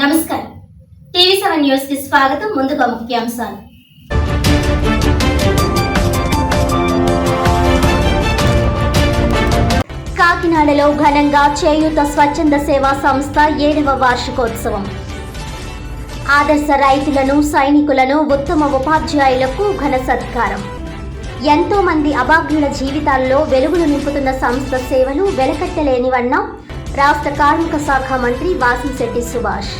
నమస్కారం. TV seven న్యూస్కి స్వాగతం. ముందుగా ముఖ్యాంశాలు. కాకినాడలో ఘనంగా చేయూత స్వచ్ఛంద సేవా సంస్థ ఏడవ వార్షికోత్సవం. ఆదర్శ రైతులను సైనికులను ఉత్తమ ఉపాధ్యాయులకు ఘన సత్కారం. ఎంతో మంది అభాగ్యుల జీవితాల్లో వెలుగులు నింపుతున్న సంస్థ సేవలు వెలకట్టలేనివన్న రాష్ట్ర కార్మిక శాఖ మంత్రి వాసిశెట్టి సుభాష్.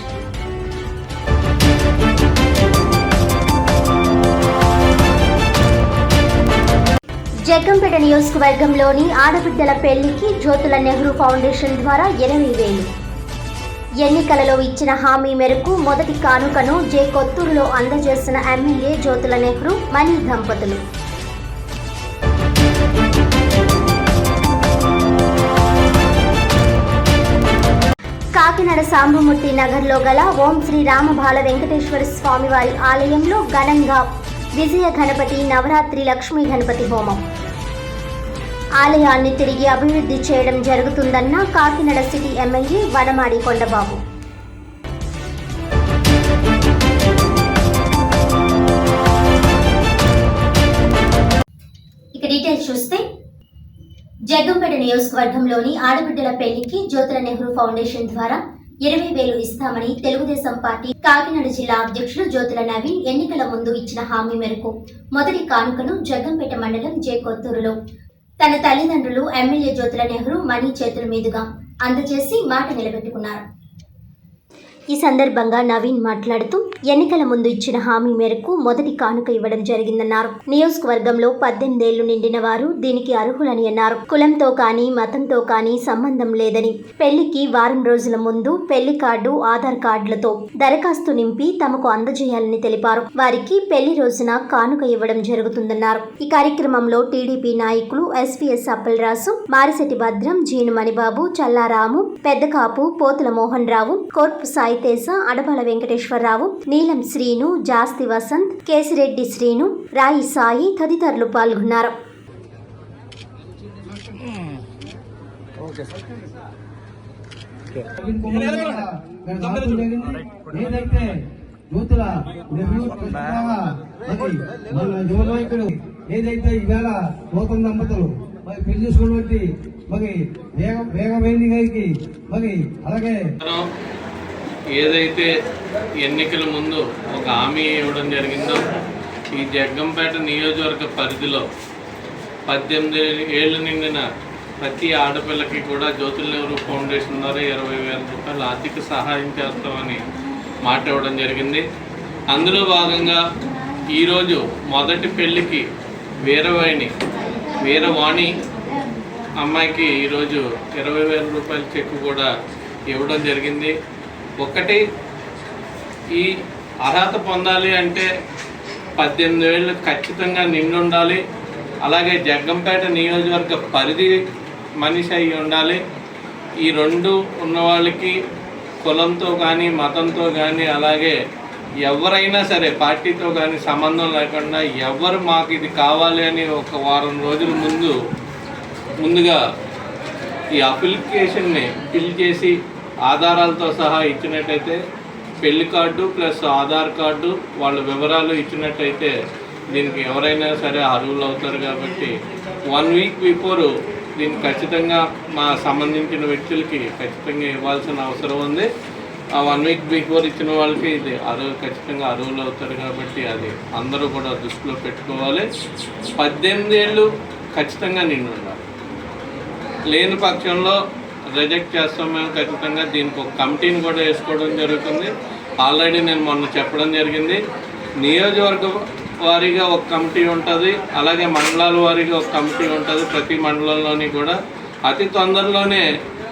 జగ్గంపేట నియోజకవర్గంలోని ఆడబిడ్డల పెళ్ళికి జ్యోతుల నెహ్రూ ఫౌండేషన్ ద్వారా ఎనిమిది వేలు. ఎన్నికలలో ఇచ్చిన హామీ మేరకు మొదటి కానుకను జే కొత్తూరులో అందజేసిన ఎమ్మెల్యే జ్యోతుల నెహ్రూ మణి దంపతులు. కాకినాడ సాంబమూర్తి నగర్లో గల ఓం శ్రీ రామబాల వెంకటేశ్వర స్వామివారి ఆలయంలో ఘనంగా విజయ గణపతి నవరాత్రి లక్ష్మీ గణపతి హోమం. ఆలయాన్ని తిరిగి అభివృద్ధి చేయడం జరుగుతుందన్న కాకినాడ సిటీ ఎమ్మెల్యే వనమాడి కొండబాబు. నియోజకవర్గంలోని ఆడబిడ్డల పెళ్ళికి జ్యోతుల నెహ్రూ ఫౌండేషన్ ద్వారా ఇరవై వేలు ఇస్తామని తెలుగుదేశం పార్టీ కాకినాడ జిల్లా అధ్యక్షుడు జ్యోతుల నవీన్ ఎన్నికల ముందు ఇచ్చిన హామీ మేరకు మొదటి కానుకను జగ్గంపేట మండలం జే కొత్తూరులో తన తల్లిదండ్రులు ఎమ్మెల్యే జ్యోతుల నెహ్రూ మణి చేతుల మీదుగా అందజేసి మాట నిలబెట్టుకున్నారు. ఈ సందర్భంగా నవీన్ మాట్లాడుతూ ఎన్నికల ముందు ఇచ్చిన హామీ మేరకు మొదటి కానుక ఇవ్వడం జరిగిందన్నారు. నియోజకవర్గంలో పద్దెనిమిదేళ్ళు నిండిన వారు దీనికి అర్హులని అన్నారు. కులంతో కానీ మతంతో కానీ సంబంధం లేదని. పెళ్ళికి వారం రోజుల ముందు పెళ్ళి కార్డు ఆధార్ కార్డులతో దరఖాస్తు నింపి తమకు అందజేయాలని తెలిపారు. వారికి పెళ్ళి రోజున కానుక ఇవ్వడం జరుగుతుందన్నారు. ఈ కార్యక్రమంలో టీడీపీ నాయకులు ఎస్పీఎస్ అప్పలరాసు మారిశెట్టి భద్రం జీను మణిబాబు చల్లారాము పెద్దకాపు పోతుల మోహన్ రావు కోర్పు సాయి తేజ అడబల వెంకటేశ్వరరావు నీలం శ్రీను జాస్తి వసంత్ కేసిరెడ్డి శ్రీను రాయి సాయి తదితరులు పాల్గొన్నారు. ఏదైతే యూతుల నెహ్రూ మన యువ ఏదైతే ఈవేళ నూతన దంపతులు మరి పెళ్ళి చేసుకున్నటువంటి మరి వేగ వేగమైంది గారికి మరి అలాగే ఏదైతే ఎన్నికల ముందు ఒక హామీ ఇవ్వడం జరిగిందో ఈ జగ్గంపేట నియోజకవర్గ పరిధిలో పద్దెనిమిది ఏళ్ళు నిండిన ప్రతి ఆడపిల్లకి కూడా జ్యోతుల నెహ్రూ ఫౌండేషన్ ద్వారా ఇరవై వేల రూపాయలు ఆర్థిక సహాయం చేస్తామని మాట ఇవ్వడం జరిగింది. అందులో భాగంగా ఈరోజు మొదటి పెళ్ళికి వీరవాణి వీరవాణి అమ్మాయికి ఈరోజు ఇరవై వేల రూపాయల చెక్ కూడా ఇవ్వడం జరిగింది. ఒకటి ఈ అర్హత పొందాలి అంటే పద్దెనిమిది ఏళ్ళు ఖచ్చితంగా నిండి ఉండాలి అలాగే జగ్గంపేట నియోజకవర్గ పరిధి మనిషి అయి ఉండాలి. ఈ రెండు ఉన్న వాళ్ళకి కులంతో కానీ మతంతో కానీ అలాగే ఎవరైనా సరే పార్టీతో కానీ సంబంధం లేకుండా ఎవరు మాకు ఇది కావాలి అని ఒక వారం రోజుల ముందు ముందుగా ఈ అప్లికేషన్ని ఫిల్ చేసి ఆధారాలతో సహా ఇచ్చినట్టయితే పెళ్ళి కార్డు ప్లస్ ఆధార్ కార్డు వాళ్ళ వివరాలు ఇచ్చినట్టయితే దీనికి ఎవరైనా సరే అర్హులు అవుతారు కాబట్టి వన్ వీక్ బిఫోర్ దీనికి ఖచ్చితంగా మా సంబంధించిన వ్యక్తులకి ఖచ్చితంగా ఇవ్వాల్సిన అవసరం ఉంది. ఆ వన్ వీక్ బిఫోర్ ఇచ్చిన వాళ్ళకి ఇది అరువు ఖచ్చితంగా అర్హులు అవుతారు కాబట్టి అది అందరూ కూడా దృష్టిలో పెట్టుకోవాలి. పద్దెనిమిది ఏళ్ళు ఖచ్చితంగా నిండి ఉండాలి లేని పక్షంలో రిజెక్ట్ చేస్తాం మేము ఖచ్చితంగా. దీనికి ఒక కమిటీని కూడా వేసుకోవడం జరుగుతుంది. ఆల్రెడీ నేను మొన్న చెప్పడం జరిగింది. నియోజకవర్గ వారీగా ఒక కమిటీ ఉంటుంది. అలాగే మండలాల వారీగా ఒక కమిటీ ఉంటుంది. ప్రతి మండలంలోని కూడా. అతి తొందరలోనే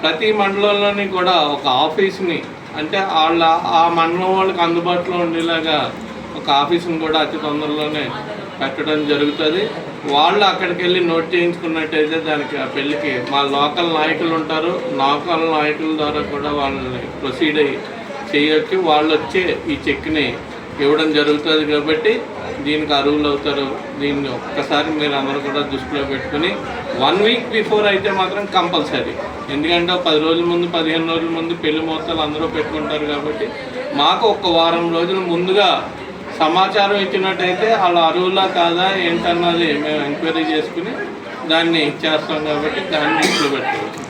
ప్రతి మండలంలోని కూడా ఒక ఆఫీస్ని అంటే వాళ్ళ ఆ మండలం వాళ్ళకి అందుబాటులో ఉండేలాగా ఒక ఆఫీస్ని కూడా అతి తొందరలోనే పెట్టడం జరుగుతుంది. వాళ్ళు అక్కడికి వెళ్ళి నోట్ చేయించుకున్నట్టయితే దానికి ఆ పెళ్ళికి మా లోకల్ నాయకులు ఉంటారు. లోకల్ నాయకుల ద్వారా కూడా వాళ్ళని ప్రొసీడ్ అయ్యి చేయొచ్చు. వాళ్ళు వచ్చే ఈ చెక్ని ఇవ్వడం జరుగుతుంది కాబట్టి దీనికి అరువులు అవుతారు. దీన్ని ఒక్కసారి మీరు అందరూ కూడా దృష్టిలో పెట్టుకుని వన్ వీక్ బిఫోర్ అయితే మాత్రం కంపల్సరీ. ఎందుకంటే పది రోజుల ముందు పదిహేను రోజుల ముందు పెళ్ళి ముహూర్తాలు అందరూ పెట్టుకుంటారు కాబట్టి మాకు ఒక వారం రోజులు ముందుగా సమాచారం ఇచ్చినట్టయితే వాళ్ళ అరువులా కాదా ఏంటన్నది మేము ఎంక్వైరీ చేసుకుని దాన్ని ఇచ్చేస్తాం కాబట్టి దాన్ని ఇంట్లో పెట్టుకోవచ్చు